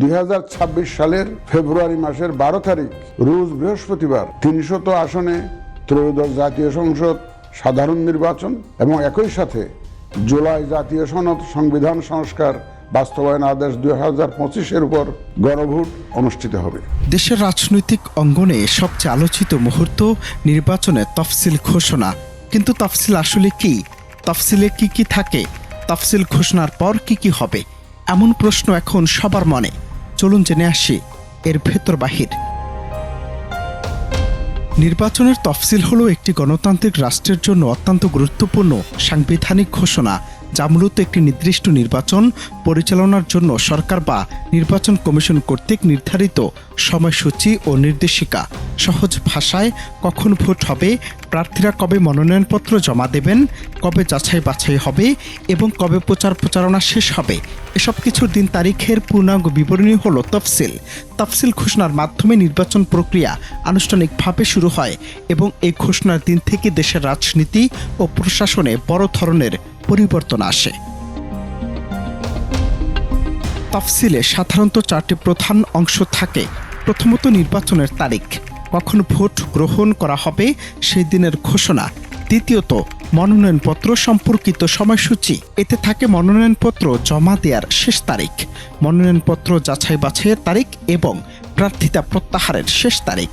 দুই হাজার ছাব্বিশ সালের ফেব্রুয়ারি মাসের বারো তারিখ, রোজ বৃহস্পতিবার, তিনশত আসনে ত্রয়োদশ জাতীয় সংসদ, সাধারণ নির্বাচন এবং একই সাথে জুলাই জাতীয় সনদ সংবিধান সংস্কার বাস্তবায়ন আদেশ দুই হাজার পঁচিশের উপর গণভোট অনুষ্ঠিত হবে। দেশের রাজনৈতিক অঙ্গনে সবচেয়ে আলোচিত মুহূর্ত নির্বাচনের তফসিল ঘোষণা। কিন্তু তফসিল আসলে কি? তফসিলে কি কি থাকে? তফসিল ঘোষণার পর কি কি হবে? এমন প্রশ্ন এখন সবার মনে। চলুন জেনে আসি, এর ভেতর বাহির। নির্বাচনের তফসিল হলো একটি গণতান্ত্রিক রাষ্ট্রের জন্য অত্যন্ত গুরুত্বপূর্ণ সাংবিধানিক ঘোষণা যা মূলত একটি নির্দিষ্ট নির্বাচন পরিচালনার জন্য সরকার বা নির্বাচন কমিশন কর্তৃক নির্ধারিত সময়সূচি ও নির্দেশিকা। সহজ ভাষায়, কখন ভোট হবে, প্রার্থীরা কবে মনোনয়নপত্র জমা দেবেন, কবে যাচাই বাছাই হবে এবং কবে প্রচার প্রচারণা শেষ হবে। এসব কিছুর দিন তারিখের পূর্ণাঙ্গ বিবরণী হল তফসিল। তফসিল ঘোষণার মাধ্যমে নির্বাচন প্রক্রিয়া আনুষ্ঠানিকভাবে শুরু হয় এবং এই ঘোষণার দিন থেকে দেশের রাজনীতি ও প্রশাসনে বড় ধরনের পরিবর্তন আসে। তফসিলে সাধারণত চারটি প্রধান অংশ থাকে। প্রথমত নির্বাচনের তারিখ, কখন ভোট গ্রহণ করা হবে সেই দিনের ঘোষণা। দ্বিতীয়ত, মনোনয়নপত্র সম্পর্কিত সময়সূচি। এতে থাকে মনোনয়নপত্র জমা দেওয়ার শেষ তারিখ, মনোনয়নপত্র যাচাই বাছাইয়ের তারিখ এবং প্রার্থিতা প্রত্যাহারের শেষ তারিখ।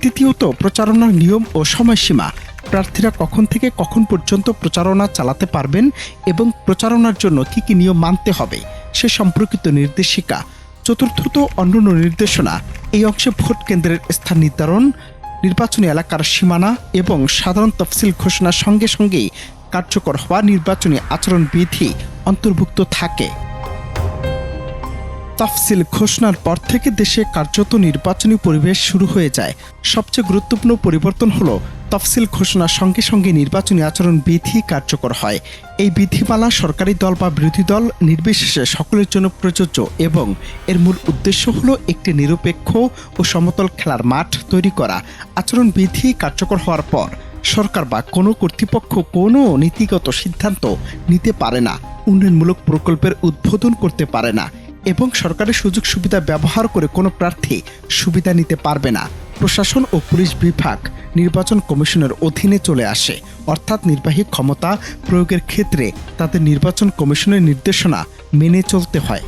তৃতীয়ত, প্রচারণার নিয়ম ও সময়সীমা। প্রার্থীরা কখন থেকে কখন পর্যন্ত প্রচারণা চালাতে পারবেন এবং প্রচারণার জন্য কি কি নিয়ম মানতে হবে, সে সম্পর্কিত নির্দেশিকা। চতুর্থত অন্যান্য নির্দেশনা, এই অংশে ভোট কেন্দ্রের স্থান নির্ধারণ, নির্বাচনী এলাকার সীমানা এবং সাধারণ তফসিল ঘোষণার সঙ্গে সঙ্গেই কার্যকর হওয়া নির্বাচনী আচরণবিধি অন্তর্ভুক্ত থাকে। তফসিল ঘোষণার পর থেকে দেশে কার্যত নির্বাচনী পরিবেশ শুরু হয়ে যায়। সবচেয়ে গুরুত্বপূর্ণ পরিবর্তন হলো, তফসিল ঘোষণার সঙ্গে সঙ্গে নির্বাচনী আচরণ বিধি কার্যকর হয়। এই বিধিমালা সরকারি দল বা বিরোধী দল নির্বিশেষে সকলের জন্য প্রযোজ্য এবং এর মূল উদ্দেশ্য হল একটি নিরপেক্ষ ও সমতল খেলার মাঠ তৈরি করা, আচরণ বিধি কার্যকর হওয়ার পর। সরকার বা কোনো কর্তৃপক্ষ কোনো নীতিগত সিদ্ধান্ত নিতে পারে না, উন্নয়নমূলক প্রকল্পের উদ্বোধন করতে পারে না। এবং সরকারের সুযোগ সুবিধা ব্যবহার করে কোনো প্রার্থী সুবিধা নিতে পারবে না। প্রশাসন ও পুলিশ বিভাগ নির্বাচন কমিশনের অধীনে চলে আসে। অর্থাৎ নির্বাহী ক্ষমতা প্রয়োগের ক্ষেত্রে তাদের নির্বাচন কমিশনের নির্দেশনা মেনে চলতে হয়।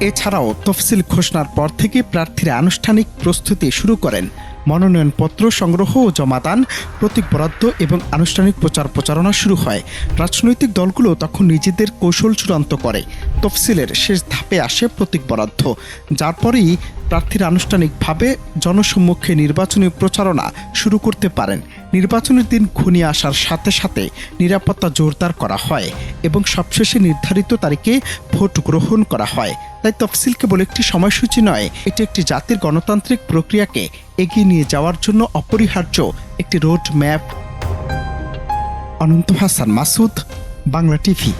এছাড়াও তফসিল ঘোষণার পর থেকে প্রার্থীরা আনুষ্ঠানিক প্রস্তুতি শুরু করেন। মনোনয়নপত্র সংগ্রহ ও জমাদান প্রতীক বরাদ্দ এবং আনুষ্ঠানিক প্রচার প্রচারণা শুরু হয়। রাজনৈতিক দলগুলো তখন নিজেদের কৌশল চূড়ান্ত করে। তফসিলের শেষ ধাপে আসে প্রতীক বরাদ্দ। যার পরেই প্রার্থীরা আনুষ্ঠানিকভাবে জনসম্মুখে নির্বাচনী প্রচারণা শুরু করতে পারেন। নির্বাচনের দিন ঘনিয়ে আসার সাথে সাথে নিরাপত্তা জোরদার করা হয় এবং সবশেষে নির্ধারিত তারিখে ভোট গ্রহণ করা হয়। তাই তফসিল কেবল একটি সময়সূচি নয়, এটি একটি জাতির গণতান্ত্রিক প্রক্রিয়াকে এগিয়ে নিয়ে যাওয়ার জন্য অপরিহার্য একটি road map Ananta Hasan Masud, Bangla TV.